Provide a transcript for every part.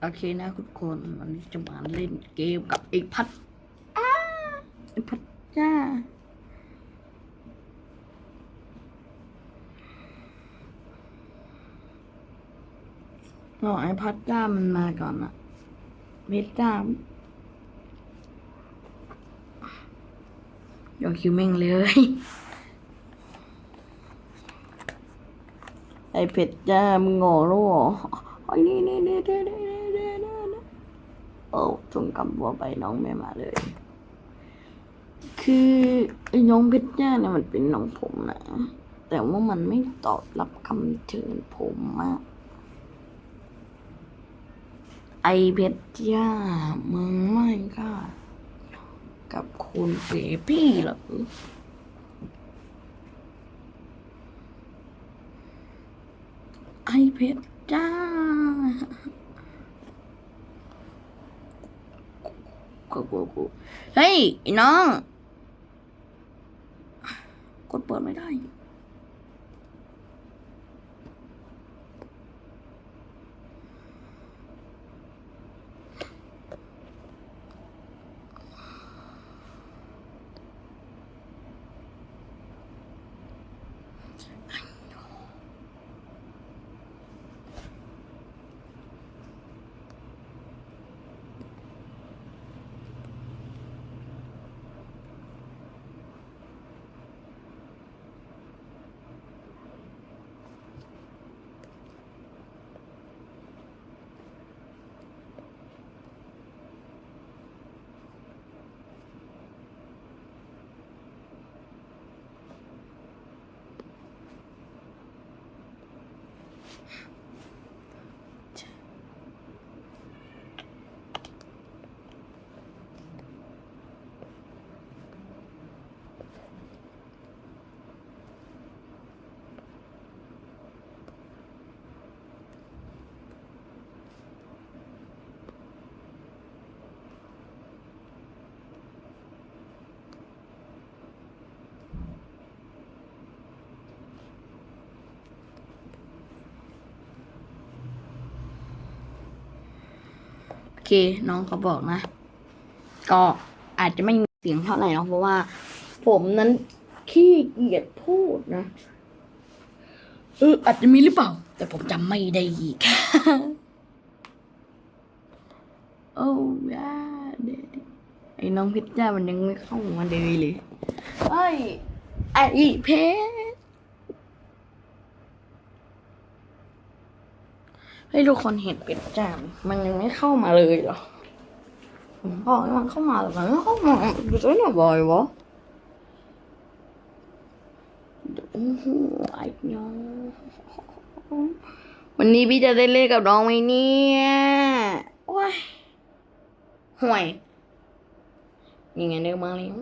โอเคนะทุกคนวันนี้จะมาเล่นเกมกับไอ้พัดไอ้พัดจ้าเราไอ้พัดจ้ามันมาก่อนอะเมจ้าอย่าคิวแม่งเลยไอเผ็ดจ้ามึงงอรู้หรอไอ้นี่นี่นี่นี่ โอ้จงกำบัวไปน้องไม่มาเลย คือไอ้น้องเพชรจ้าเนี่ยมันเป็นน้องผมนะแต่ว่ามันไม่ตอบรับคำเชิญผมอะไอเพชรจ้ามึงไม่ก็กับคุณเปพี่หรอไอเพชรจ้า กูกูเฮ้ยไอ้น้อง กดเปิดไม่ได้ เคน้องเขาบอกนะ ก็อาจจะไม่มีเสียงเท่าไหร่นอะเพราะว่า ผมนั้นขี้เกียจพูดนะเอออาจจะมีหรือเปล่า แต่ผมจำไม่ได้อีกโอ้ยาเดไอ้น้องพิจ้ามันยังไม่เข้ามาเลยเลยเฮ้ยไอ้เพช ให้ทุกคนเห็นเป็ดจามมันยังไม่เข้ามาเลยเหรอผมบอกให้มันเข้ามาแต่มันไม่เข้ามาดูตัวหน่อยบ่อยวะไอ้น้องวันนี้พี่จะได้เล่นกับน้องไหมเนี่ยโอ้ยห่วยยังไงเดินมาแล้ว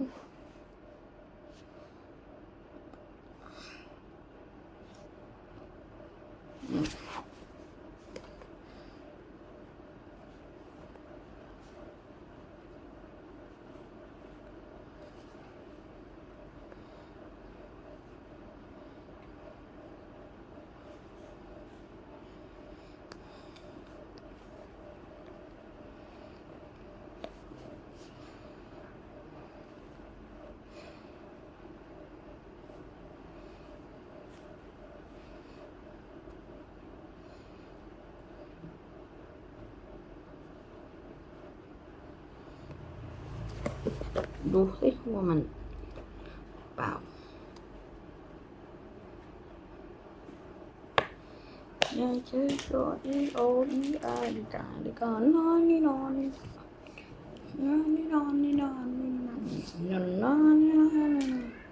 ดูสิว่ามันเปล่าได้เจอโดอีโออีอาร์ดีกาดีกานอนนี่นอนนี่นอนนี่นอนนี่นอนนี่นอนนี่นอนนี่นอน